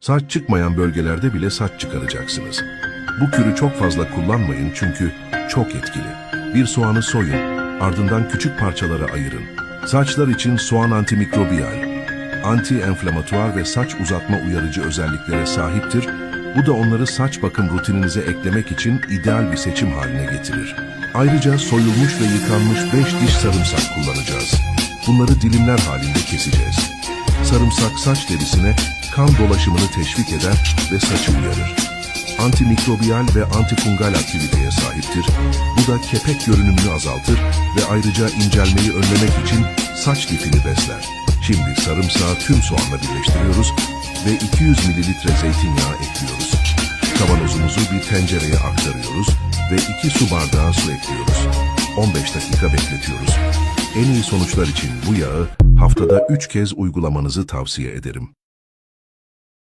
Saç çıkmayan bölgelerde bile saç çıkaracaksınız. Bu kürü çok fazla kullanmayın çünkü çok etkili. Bir soğanı soyun, ardından küçük parçalara ayırın. Saçlar için soğan antimikrobiyal, anti-enflamatuar ve saç uzatma uyarıcı özelliklere sahiptir. Bu da onları saç bakım rutininize eklemek için ideal bir seçim haline getirir. Ayrıca soyulmuş ve yıkanmış 5 diş sarımsak kullanacağız. Bunları dilimler halinde keseceğiz. Sarımsak saç derisine kan dolaşımını teşvik eder ve saçı uyarır. Antimikrobiyal ve antifungal aktiviteye sahiptir. Bu da kepek görünümünü azaltır ve ayrıca incelmeyi önlemek için saç lifini besler. Şimdi sarımsağı tüm soğanla birleştiriyoruz ve 200 mililitre zeytinyağı ekliyoruz. Kavanozumuzu bir tencereye aktarıyoruz ve 2 su bardağı su ekliyoruz. 15 dakika bekletiyoruz. En iyi sonuçlar için bu yağı haftada 3 kez uygulamanızı tavsiye ederim.